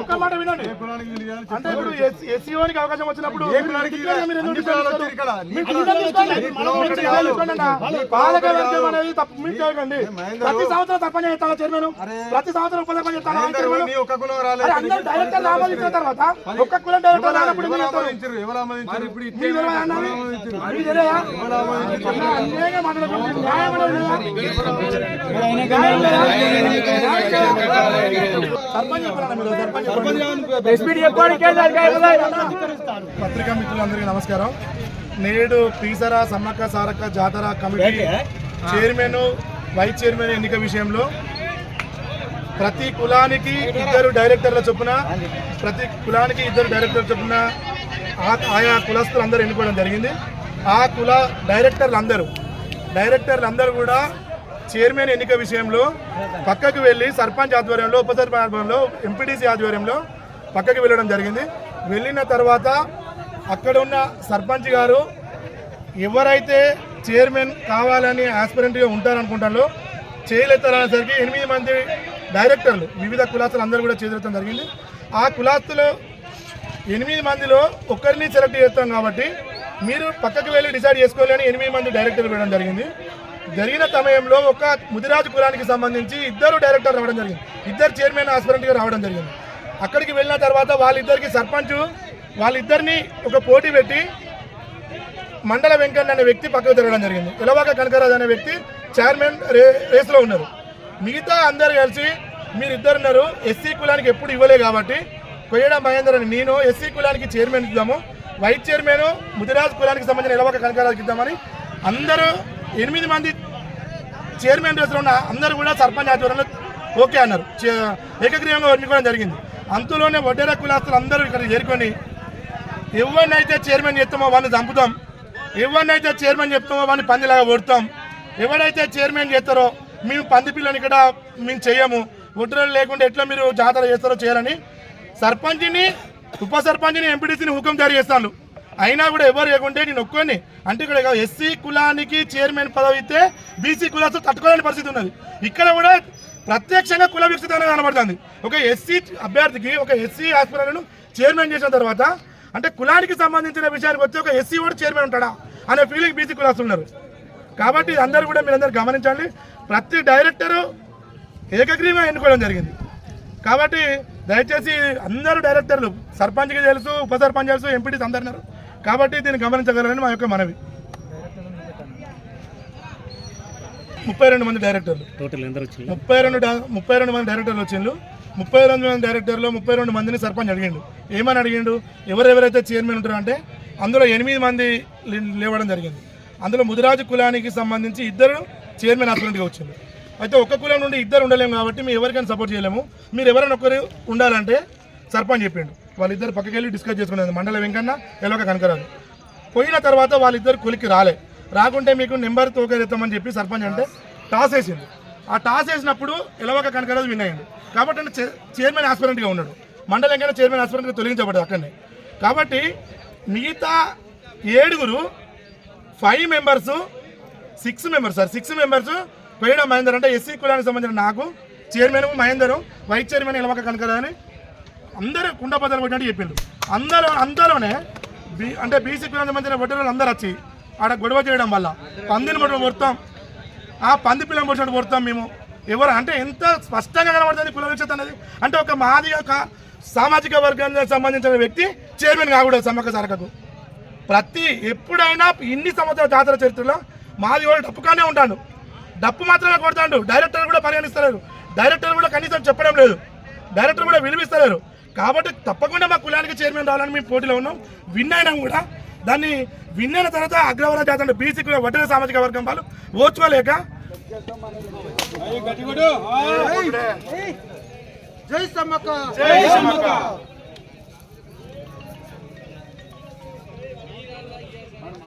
ఒక్క మాట వినండి. అంటే ఇప్పుడు ఎస్సీఓనికి అవకాశం వచ్చినప్పుడు ఇక్కడ. పాలక వర్గం. అనేది తప్పు చేయకండి ప్రతి సంవత్సరం సర్పంచ్ చేస్తాను చైర్మన్. ప్రతి సంవత్సరం ఉప సర్పంచ్ చేస్తాను డైరెక్టర్ ఆమోదించిన తర్వాత ఒక్క కులం డైరెక్టర్ రానప్పుడు. పత్రికా మిత్రులందరికీ నమస్కారం నేడు పీసరా Sammakka Sarakka Jatara committee chairman vice chairman ఎన్నిక విషయంలో ప్రతి కులానికి ఇద్దరు డైరెక్టర్ల చొప్పున ప్రతి కులానికి ఇద్దరు డైరెక్టర్ల చొప్పున ఆయా కులస్తులు అందరూ ఎన్నుకోవడం జరిగింది. ఆ కుల డైరెక్టర్లు అందరూ డైరెక్టర్లు అందరూ కూడా చైర్మన్ ఎన్నిక విషయంలో పక్కకు వెళ్ళి సర్పంచ్ ఆధ్వర్యంలో ఉప సర్పంచ్ ఆధ్వర్యంలో ఎంపీటీసీ ఆధ్వర్యంలో పక్కకు వెళ్ళడం జరిగింది. వెళ్ళిన తర్వాత అక్కడ ఉన్న సర్పంచ్ గారు ఎవరైతే చైర్మన్ కావాలని ఆస్పిరెంట్గా ఉంటారనుకుంటారో చేయలేతారనేసరికి ఎనిమిది మంది డైరెక్టర్లు వివిధ కులాస్తులు అందరూ కూడా చేతులెత్తడం జరిగింది. ఆ కులాస్తులు ఎనిమిది మందిలో ఒక్కరిని సెలెక్ట్ చేస్తాం కాబట్టి మీరు పక్కకు వెళ్ళి డిసైడ్ చేసుకోవాలని ఎనిమిది మంది డైరెక్టర్లు వేయడం జరిగింది. జరిగిన సమయంలో ఒక ముదిరాజు కులానికి సంబంధించి ఇద్దరు డైరెక్టర్ రావడం జరిగింది. ఇద్దరు చైర్మన్ ఆస్పిరెంట్గా రావడం జరిగింది. అక్కడికి వెళ్ళిన తర్వాత వాళ్ళిద్దరికి సర్పంచ్ వాళ్ళిద్దరిని ఒక పోటీ పెట్టి మండల వెంకన్న అనే వ్యక్తి పక్కకు తిరగడం జరిగింది. ఇలవాక కనకరాజు అనే వ్యక్తి చైర్మన్ రే రేస్లో ఉన్నారు. మిగతా అందరు కలిసి మీరిద్దరు ఉన్నారు. ఎస్సీ కులానికి ఎప్పుడు ఇవ్వలే కాబట్టి కొయ్యడ మహేందర్ అని నేను ఎస్సీ కులానికి చైర్మన్ ఇద్దాము. వైస్ చైర్మన్ ముదిరాజ్ కులానికి సంబంధించిన ఇలవాక కనకరాజుకి ఇద్దామని అందరూ ఎనిమిది మంది చైర్మన్ రేసులో ఉన్న అందరూ కూడా సర్పంచ్ ఆధ్వర్యంలో ఓకే అన్నారు. ఏకగ్రీవంగా ఎన్నుకోవడం జరిగింది. అంతలోనే వడ్డేర కులాస్తులు అందరూ ఇక్కడ చేరుకొని ఎవరినైతే చైర్మన్ చెప్తామో వాడిని చంపుతాం. ఎవరినైతే చైర్మన్ చెప్తామో వాడిని పందిలాగా కొడతాం. ఎవరైతే చైర్మన్ చేస్తారో మేము పంది పిల్లని ఇక్కడ మేము చేయము ఒడ్డులు లేకుండా ఎట్లా మీరు జాతర చేస్తారో చేయాలని సర్పంచ్ని ఉప సర్పంచ్ని ఎంపీటీసీని హుకం జారీ చేస్తాను అయినా కూడా ఎవరు లేకుంటే నేను ఒక్కొని అంటే ఇక్కడ ఎస్సీ కులానికి చైర్మన్ పదవి అయితే బీసీ కులాతో తట్టుకోలేని పరిస్థితి ఉన్నది. ఇక్కడ కూడా ప్రత్యక్షంగా కుల వికసిత కనబడుతుంది. ఒక ఎస్సీ అభ్యర్థికి ఒక ఎస్సీ హాస్పిటల్ను చైర్మన్ చేసిన తర్వాత అంటే కులానికి సంబంధించిన విషయానికి వచ్చి ఒక ఎస్సీ కూడా చైర్మన్ ఉంటాడా అనే ఫీలింగ్ బీసీ కులాస్తులు ఉన్నారు. కాబట్టి అందరూ కూడా మీరందరూ గమనించాలి ప్రతి డైరెక్టరు ఏకగ్రీవంగా ఎన్నుకోవడం జరిగింది. కాబట్టి దయచేసి అందరూ డైరెక్టర్లు సర్పంచ్కి తెలుసు ఉప సర్పంచ్ తెలుసు ఎంపీటీస్ అందరు ఉన్నారు. కాబట్టి దీన్ని గమనించగలరని మా యొక్క మనవి. ముప్పై రెండు మంది డైరెక్టర్లు. టోటల్ ముప్పై రెండు ముప్పై రెండు మంది డైరెక్టర్లు వచ్చిండ్రు. ముప్పై రెండు మంది డైరెక్టర్లు ముప్పై రెండు మందిని సర్పంచ్ అడిగిండు. ఏమని అడిగిండు? ఎవరెవరైతే చైర్మన్ ఉంటారో అంటే అందులో ఎనిమిది మంది లేవడం జరిగింది. అందులో ముదిరాజు కులానికి సంబంధించి ఇద్దరు చైర్మన్ అసలుగా వచ్చింది అయితే ఒక్క కులం నుండి ఇద్దరు ఉండలేము కాబట్టి మేము ఎవరికైనా సపోర్ట్ చేయలేము. మీరు ఎవరైనా ఒకరు ఉండాలంటే సర్పంచ్ చెప్పిండు. వాళ్ళిద్దరు పక్కకి వెళ్ళి డిస్కస్ చేసుకునేది. మండల వెంకన్న ఎలొక కనకరాజు. పోయిన తర్వాత వాళ్ళిద్దరు కులికి రాలే. రాకుంటే మీకు నెంబర్ తోకెత్తామని చెప్పి సర్పంచ్ అంటే టాస్ వేసింది ఆ టాస్ వేసినప్పుడు ఎలవక కనకరాజు విన్ అయ్యింది కాబట్టి చైర్మన్ ఆస్పిరెంట్గా ఉన్నాడు. మండలం చైర్మన్ ఆస్పిరెంట్గా తొలగించబడ్డది అక్కడనే. కాబట్టి మిగతా ఏడుగురు five members six members sir six members పేడ మహేందర్ అంటే ఎస్సీ కులానికి సంబంధించిన నాకు chairman Mahender vice chairman ఎలవక Kanakaraju అని అందరూ కుండపదాలు కొట్టినట్టు చెప్పిండు. అందరూ అందరూనే బీ అంటే బీసీ కులానికి సంబంధించిన వడ్డీలు అందరూ వచ్చి ఆడ గొడవ చేయడం వల్ల పందిని మొత్తం ఆ పంది పిల్లలు పొడిచినట్టు కొడతాం మేము. ఎవరు అంటే ఎంత స్పష్టంగా కనబడుతుంది కుల విక్షత అనేది. అంటే ఒక మాది ఒక సామాజిక వర్గానికి సంబంధించిన వ్యక్తి చైర్మన్ కాకూడదు సమ్మక్క సరకకు ప్రతి ఎప్పుడైనా ఇన్ని సంవత్సరాల జాతర చరిత్రలో మాది వాళ్ళు డప్పుగానే ఉంటాడు డప్పు మాత్రమే కొడతాడు. డైరెక్టర్ కూడా పరిగణిస్తలేరు. డైరెక్టర్ కూడా కనీసం చెప్పడం లేదు. డైరెక్టర్ కూడా విలువిస్తలేరు. కాబట్టి తప్పకుండా మా కులానికి చైర్మన్ రావాలని మేము పోటీలో ఉన్నాం. విన్ అయినా కూడా. దాన్ని విన్ అయిన తర్వాత అగ్రవర్ణ జాతర బీసీ కుల సామాజిక వర్గం వాళ్ళు ఓచుకోలేక జై సమ్మక్క. జై సమ్మక్క.